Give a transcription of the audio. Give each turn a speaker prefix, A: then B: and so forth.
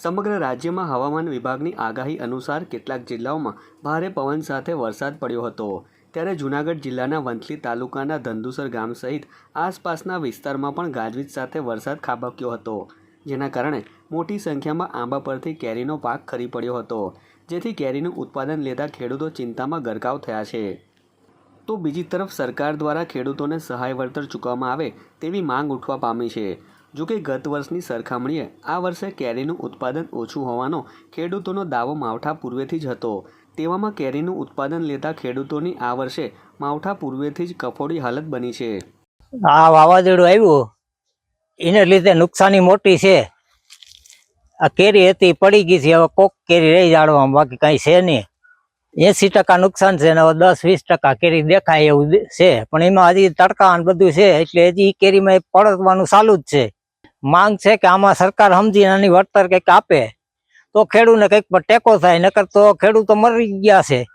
A: સમગ્ર રાજ્યમાં હવામાન વિભાગની આગાહી અનુસાર કેટલાક જિલ્લાઓમાં ભારે પવન સાથે વરસાદ પડ્યો હતો. ત્યારે જૂનાગઢ જિલ્લાના વંથલી તાલુકાના ધંધુસર ગામ સહિત આસપાસના વિસ્તારમાં પણ ગાજવીજ સાથે વરસાદ ખાબક્યો હતો, જેના કારણે મોટી સંખ્યામાં આંબા પરથી કેરીનો પાક ખરી પડ્યો હતો, જેથી કેરીનું ઉત્પાદન લેતા ખેડૂતો ચિંતામાં ગરકાવ થયા છે. તો બીજી તરફ સરકાર દ્વારા ખેડૂતોને સહાય વળતર ચૂકવવામાં આવે તેવી માંગ ઉઠવા પામી છે. જો કે ગત વર્ષની સરખામણીએ આ વર્ષે કેરીનું ઉત્પાદન ઓછું હોવાનો ખેડૂતોનો દાવો માવઠા પૂર્વેથી જ હતો. તેવામાં કેરીનું ઉત્પાદન લેતા ખેડૂતોની આ વર્ષે માવઠા પૂર્વેથી જ કફોડી હાલત બની છે.
B: આ વાવાઝોડું આવ્યું. એને લીધે નુકસાની મોટી છે. આ કેરી હતી, પડી ગઈ છે. હવે કોક કેરી રહી જાળવામાં, બાકી કાંઈ છે નહીં. એસી ટકા નુકસાન છે ને હવે દસ વીસ ટકા કેરી દેખાય એવું છે. પણ એમાં હજી તડકા બધું છે, એટલે હજી કેરીમાં પડવાનું ચાલુ જ છે. માંગ છે કે આમાં સરકાર સમજી આની વળતર કંઈક આપે. તો ખેડૂતને કંઈક પર ટેકો થાય, નકર તો ખેડૂતો મરી ગયા છે.